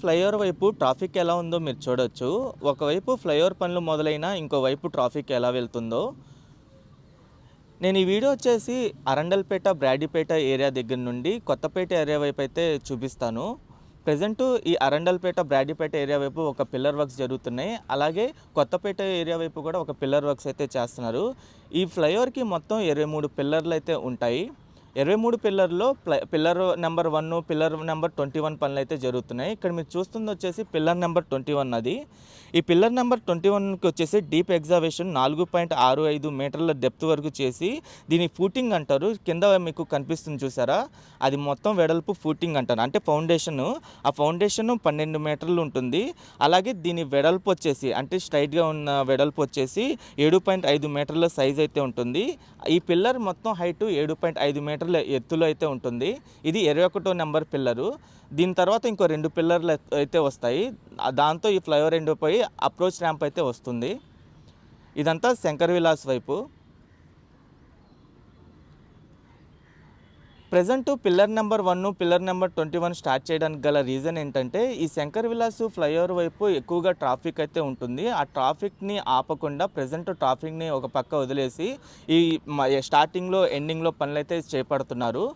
Flyover వైపు traffic ఎలా ఉందో మీరు చూడొచ్చు. ఒకవైపు ఫ్లైఓవర్ పనులు మొదలైన ఇంకోవైపు ట్రాఫిక్ ఎలా వెళ్తుందో. నేను ఈ వీడియో వచ్చేసి అరండల్పేట బ్రాడీపేట ఏరియా దగ్గర నుండి కొత్తపేట ఏరియా వైపు అయితే చూపిస్తాను. ప్రజెంట్ ఈ అరండల్పేట బ్రాడీపేట ఏరియా వైపు ఒక పిల్లర్ వర్క్స్ జరుగుతున్నాయి. అలాగే కొత్తపేట ఏరియా వైపు కూడా ఒక పిల్లర్ వర్క్స్ అయితే చేస్తున్నారు. ఈ ఫ్లైఓవర్కి మొత్తం ఇరవై మూడు పిల్లర్లు అయితే ఉంటాయి. ఇరవై మూడు పిల్లర్లో pillar number one pillar number twenty one పనులు అయితే జరుగుతున్నాయి. ఇక్కడ మీరు చూస్తుంది వచ్చేసి పిల్లర్ నెంబర్ ట్వంటీ వన్ అది. ఈ పిల్లర్ నెంబర్ ట్వంటీ వన్కి వచ్చేసి డీప్ ఎగ్జావేషన్ నాలుగు పాయింట్ ఆరు ఐదు మీటర్ల డెప్త్ వరకు చేసి దీని ఫూటింగ్ అంటారు. కింద మీకు కనిపిస్తుంది చూసారా? అది మొత్తం వెడల్పు ఫూటింగ్ అంటారు. అంటే ఫౌండేషన్ ఆ ఫౌండేషన్ పన్నెండు మీటర్లు ఉంటుంది. అలాగే దీని వెడల్పు వచ్చేసి అంటే స్ట్రైట్గా ఉన్న వెడల్పు వచ్చేసి ఏడు పాయింట్ ఐదు మీటర్ల సైజ్ అయితే ఉంటుంది. ఈ పిల్లర్ మొత్తం హైట్ ఏడు పాయింట్ ఐదు మీటర్ ఎత్తులో అయితే ఉంటుంది. ఇది ఇరవై ఒకటో నెంబర్ పిల్లరు. దీని తర్వాత ఇంకో రెండు పిల్లర్లు అయితే వస్తాయి. దాంతో ఈ ఫ్లైఓవర్ ఎండిపోయి అప్రోచ్ ర్యాంప్ అయితే వస్తుంది. ఇదంతా శంకర్ విలాస్ వైపు. Present pillar number one pillar number twenty one start చేయడానికి గల రీజన్ ఏంటంటే ఈ శంకర్ విలాస్ ఫ్లైఓవర్ వైపు ఎక్కువగా ట్రాఫిక్ అయితే ఉంటుంది. ఆ ట్రాఫిక్ని ఆపకుండా ప్రజెంట్ ట్రాఫిక్ని ఒక పక్క వదిలేసి ఈ మ- స్టార్టింగ్లో ఎండింగ్లో పనులు అయితే చేపడుతున్నారు.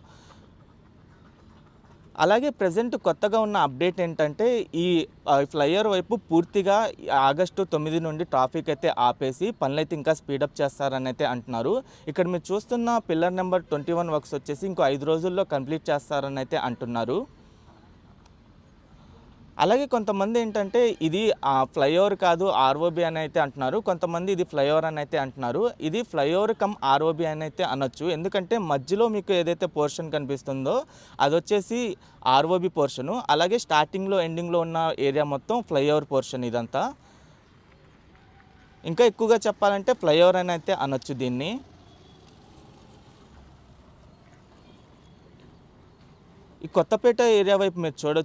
అలాగే ప్రజెంట్ కొత్తగా ఉన్న అప్డేట్ ఏంటంటే ఈ ఫ్లైఓవర్ వైపు పూర్తిగా ఆగస్టు తొమ్మిది నుండి ట్రాఫిక్ అయితే ఆపేసి పనులైతే ఇంకా స్పీడప్ చేస్తారని అయితే అంటున్నారు. ఇక్కడ మీరు చూస్తున్న pillar number twenty one works వచ్చేసి ఇంకో ఐదు రోజుల్లో కంప్లీట్ చేస్తారని అయితే అంటున్నారు. అలాగే కొంతమంది ఏంటంటే ఇది ఆ ఫ్లైఓవర్ కాదు ఆర్ఓబి అని అయితే అంటున్నారు. కొంతమంది ఇది ఫ్లైఓవర్ అని అయితే అంటున్నారు. ఇది ఫ్లైఓవర్ కమ్ ఆర్ఓబి అని అయితే అనొచ్చు. ఎందుకంటే మధ్యలో మీకు ఏదైతే పోర్షన్ కనిపిస్తుందో అది వచ్చేసి ఆర్ఓబి పోర్షను. అలాగే స్టార్టింగ్లో ఎండింగ్లో ఉన్న ఏరియా మొత్తం ఫ్లైఓవర్ పోర్షన్ ఇదంతా. ఇంకా ఎక్కువగా చెప్పాలంటే ఫ్లైఓవర్ అని అయితే అనొచ్చు దీన్ని. ఈ కొత్తపేట ఏరియా వైపు మీరు చూడొచ్చు.